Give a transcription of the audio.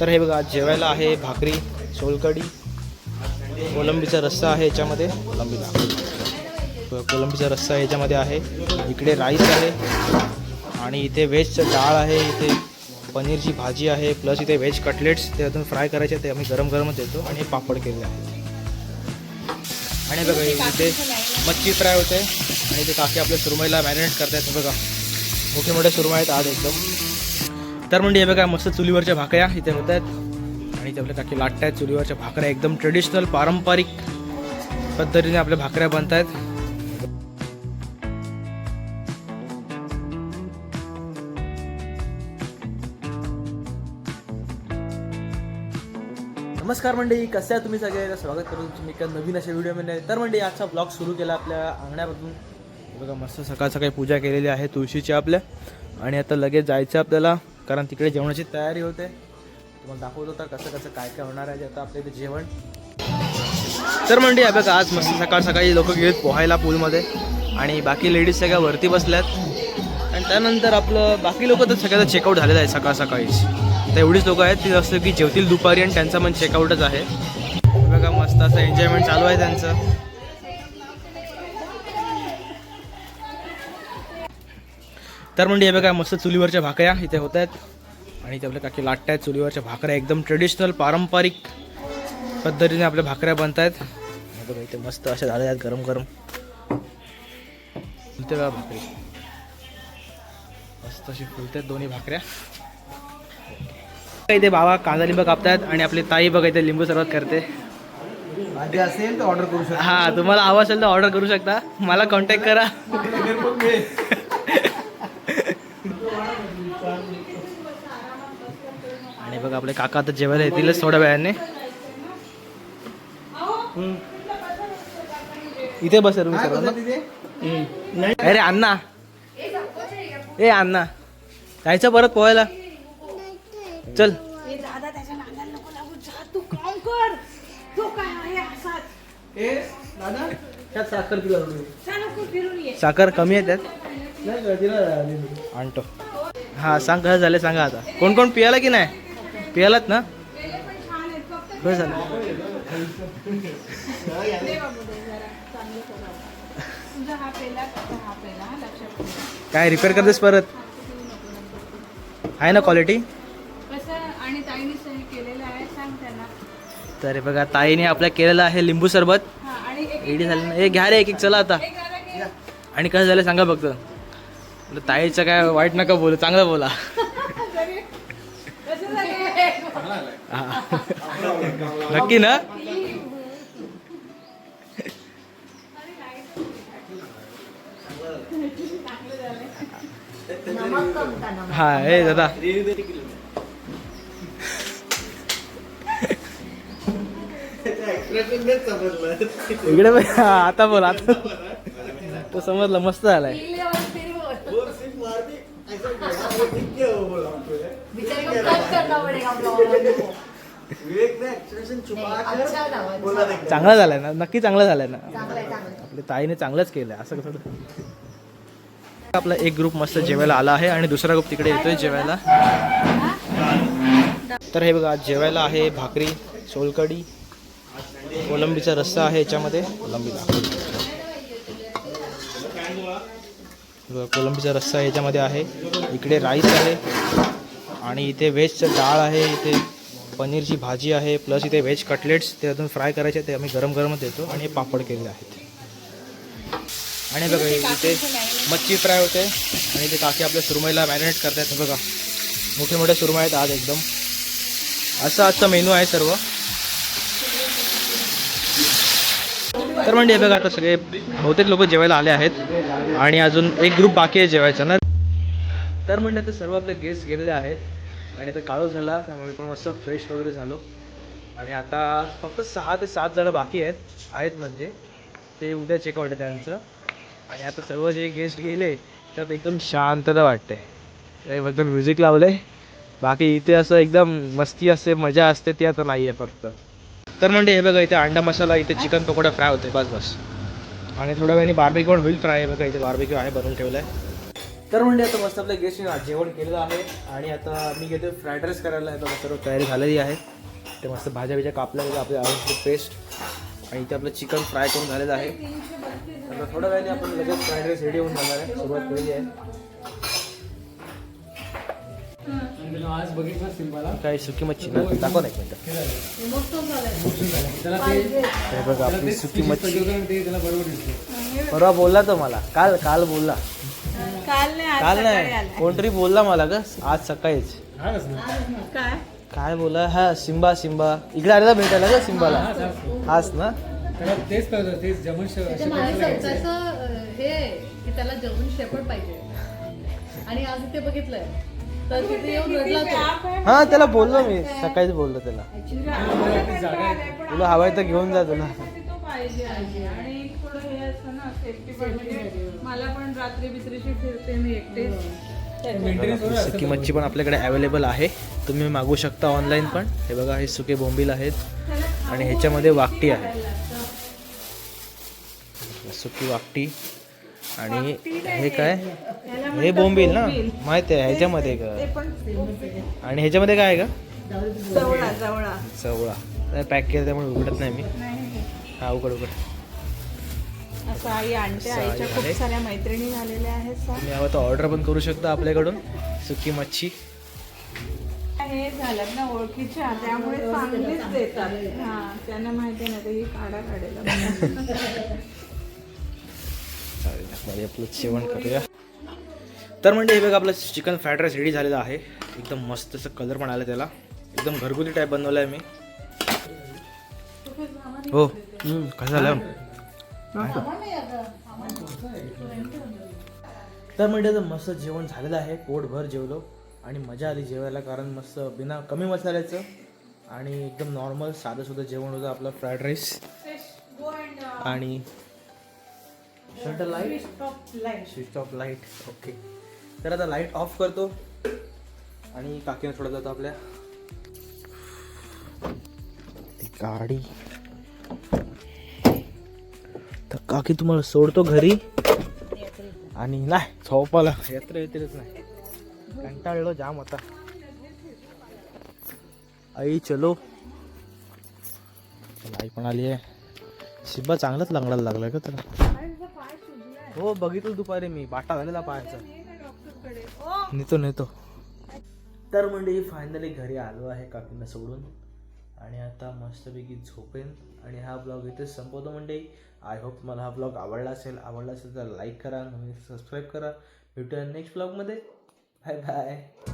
तर हे बघा जेवायला आहे भाकरी सोलकढी कोलंबीचा रस्सा आहे याच्यामध्ये. कोलंबीला. कोलंबीचा रस्सा याच्यामध्ये आहे. इकडे राईस आहे आणि इथे व्हेजचं डाळ आहे इथे पनीरची भाजी आहे प्लस इथे व्हेज कटलेट्स ते अजून फ्राय करायचे ते आम्ही गरम गरमच देतो आणि पापड केले आहे आणि बघा इथे मच्छी फ्राय होते. आणि इथे काकी आपल्या सुरमईला मॅरिनेट करतायत बघा. मोठे मोठे सुरमई आहेत आज एकदम. तर म्हणजे हे बघा मस्त चुलीवरच्या भाकऱ्या इथे होत आहेत. आणि इथे आपल्या काकी लाटत आहेत चुलीवरच्या भाकऱ्या एकदम ट्रेडिशनल पारंपरिक पद्धतीने आपल्या भाकऱ्या बनत आहेत नमस्कार मंडळी कसं आहे तुम्ही सगळे? स्वागत करू तुम्ही मी एका नवीन अशा व्हिडिओमध्ये तर म्हणजे आजचा ब्लॉग सुरू केला आपल्या अंगणापासून बघा मस्त सकाळ सकाळी पूजा केलेली आहे तुळशीची आपल्या. आणि आता लगेच जायचं आपल्याला. कारण तिकडे जेवणाची तयारी होते. तुम्हाला दाखवत होता कसं कसं काय काय होणार आहे आता आपल्या इथे जेवण. तर म्हणजे आहे बघा आज मस्त सकाळ सकाळी लोक गेलेत पोहायला पूलमध्ये. आणि बाकी लेडीज सगळ्या वरती बसल्यात. आणि त्यानंतर आपलं बाकी लोक तर सगळ्याचं चेकआउट झालेलं आहे सकाळ सकाळीच तर एवढीच लोक आहेत ती असं की जेवतील दुपारी आणि त्यांचा पण चेकआउटच आहे. बघा मस्त असं एन्जॉयमेंट चालू आहे त्यांचं. तर म्हणजे हे बघा मस्त चुलीवरच्या भाकऱ्या इथे होत आहेत. आणि इथे आपल्या काकी लाटत आहेत चुलीवरच्या भाकऱ्या एकदम ट्रेडिशनल पारंपरिक पद्धतीने आपल्या भाकऱ्या बनत आहेत बघा इथे मस्त अशा झाल्या आहेत गरम गरम इथे बघा भाकरी. मस्त अशी फुलतात दोन्ही भाकऱ्या. इथे बाबा कांदा लिंब कापतायत आणि आपली ताई बघा इथे लिंबू सरबत करते. असेल तर ऑर्डर करू शकता. हा तुम्हाला हवं असेल तर ऑर्डर करू शकता. मला कॉन्टॅक्ट करा. बघा आपले काका आता जेवायला येतीलच थोड्या वेळाने. इथे बस रूम अरे अण्णा. ए अण्णा. जायचं परत पोहायला? चल. साखर कमी आहे त्यात. आणतो. हा सांग कसं झालं सांगा आता. कोण कोण पियाला की नाही? पियालात ना? बस झालं. हा हा हा काय रिपेअर करतेस परत? आहे ना क्वालिटी तर हे बघा ताईने आपल्या केलेलं आहे लिंबू सरबत. हा रेडी झालं. ना ए घ्या रे एक एक चला आता. आणि कसं झालं सांगा फक्त. ताईचं काय वाईट नका बोलू चांगलं बोला. नक्की ना? हा ए दादा. इकडे. हा, आता बोल आता तो समजलं मस्त झालाय. चांगला झालाय ना नक्की चांगला झालाय ना. आपल्या ताईने चांगलंच केलंय असं कसं आपला एक ग्रुप मस्त जेवायला आला आहे आणि दुसरा ग्रुप तिकडे येतोय जेवायला. तर हे बघा आज जेवायला आहे भाकरी सोलकढी कोलंबीचा रस्सा आहे याच्यामध्ये. कोलंबीला. बघा, कोलंबीचा रस्सा याच्यामध्ये आहे. इकडे राईस आहे. आणि इथे व्हेजचं डाळ आहे इथे पनीरची भाजी आहे प्लस इथे व्हेज कटलेट्स ते अजून फ्राय करायचे ते आम्ही गरम गरमच देतो आणि पापड केलेले आहेत. आणि बघा इथे मच्छी फ्राय होते आणि इथे काकी आपल्या सुरमईला मॅरिनेट करतात बघा मोठे मोठे सुरमई आहेत आज एकदम. असा आजचा मेनू आहे सर्व. तर म्हणजे हे बघा आता सगळे बहुतेक लोक जेवायला आले आहेत आणि अजून एक ग्रुप बाकी आहे जेवायचा ना. तर म्हणजे आता सर्व आपले गेस्ट गेलेले आहेत. आणि आता काळो झाला त्यामुळे पण मस्त फ्रेश वगैरे झालो. आणि आता फक्त सहा ते सात जणं बाकी आहेत आहेत म्हणजे. ते उद्या चेकआउट आहे त्यांचं. आणि आता सर्व जे गेस्ट गेले त्यात एकदम शांतता वाटते. एकदम म्युझिक लावलं आहे बाकी इथे असं एकदम मस्ती असते मजा असते ती आता नाही आहे फक्त. तर म्हणजे हे बघा इथे अंडा मसाला इथे चिकन पकोडा फ्राय होते बस बस. आणि थोड्या वेळाने बार्बिक्यू पण होईल फ्राय बघा इथे बार्बिक्यू आहे बनवून ठेवलं आहे तर म्हणजे आता मस्त आपल्या गेस्टने जेवण केलेलं आहे. आणि आता मी घेतो फ्राईड राईस करायला. आहे बघा सर्व तयारी झालेली आहे. ते मस्त भाज्या बिज्या कापल्या गेल्या आपल्या आवडीची पेस्ट आणि इथे आपलं चिकन फ्राय करून झालेलं आहे. आता थोड्या वेळाने आपण लगेच फ्राईड राईस रेडी होऊन जाणार आहे. सुरुवात केलेली आहे आज बघितलं सिम्बाला काय सुकी मच्छी ना? दाखव ना एक मिनटं. त्याला ते हे बघा आपली सुकी मच्छी. ते त्याला बरोबर दिसते. परवा बोलला तो मला. काल काल बोलला. काल नाही काल. कोणतरी बोलला मला ग आज सकाळीच. काय? काय बोला? हा सिम्बा सिम्बा इकडे आलेला भेटायला का सिम्बाला हाच ना? तेच जमन हे की त्याला शेपट पाहिजे. आणि आज ते बघितलंय. तर तिथे येऊन रडला तो. हा त्याला बोललो मी. सकाळीच बोललो त्याला. तुला हवाय तर घेऊन जा तुला. पाहिजे आहे. आणि थोडं हे असतं ना सेफ्टी पण म्हणजे मला पण रात्री बित्रीशी फिरते मी एकटेच आपली सुकी मच्छी पण आपल्याकडे अवेलेबल आहे. तुम्ही मागू शकता ऑनलाईन पण. हे बघा हे सुके बोंबील आहेत. आणि ह्याच्यामध्ये वाकटी आहे. सुकी वाकटी. आणि हे काय हे बोंबील ना? माहीत आहे ह्याच्यामध्ये का? आणि ह्याच्यामध्ये काय आहे का? जवळा चवळा पॅक केलं त्यामुळे उघडत नाही मी. हा उघड उघड. असं आई आणते असं आई आईच्या खूप. साऱ्या मैत्रिणी झालेल्या आहेत तुम्ही हवं तर ऑर्डर पण करू शकता आपल्याकडून. सुकी मच्छी. हे झालं ना ओळखीच्या त्यामुळे चांगलीच देतात. हा त्यांना माहिती नाही तर ही काढा काढेल चालेल आपलं जेवण करूया. तर म्हणजे हे बघा आपलं चिकन फ्राईड राईस रेडी झालेलं आहे. एकदम मस्त असं कलर पण आला त्याला. एकदम घरगुती टाईप बनवलं आहे मी. हो. कसं झालं तर म्हणजे आता मस्त जेवण झालेलं आहे. पोटभर जेवलो. आणि मजा आली जेवायला कारण मस्त बिना कमी मसाल्याचं आणि एकदम नॉर्मल साधं सुद्धा जेवण होतं आपलं फ्राईड राईस आणि shutter light switch off light okay तर आता लाइट ऑफ करतो. आणि काकीने थोडं जातो आपल्या. ती गाडी. तर काकी तुम्हाला सोडतो घरी. आणि नाही झोपाला यात्रा येतीलच नाही. कंटाळलो जाम आता आई चलो. चला, आई पण आली आहे. शिब्बा चांगलाच लंगडायला लागलाय का त्याला. हो बघितलं दुपारी मी. बाटा झालेला पायाचा नेतो नेतो. तर म्हणजे फायनली घरी आलो आहे काकींना सोडून. आणि आता मस्तपैकी झोपेन. आणि हा ब्लॉग इथेच संपवतो म्हणजे आय होप तुम्हाला हा ब्लॉग आवडला असेल. आवडला असेल तर लाईक करा नवीन सबस्क्राईब करा. भेटूया नेक्स्ट ब्लॉगमध्ये बाय बाय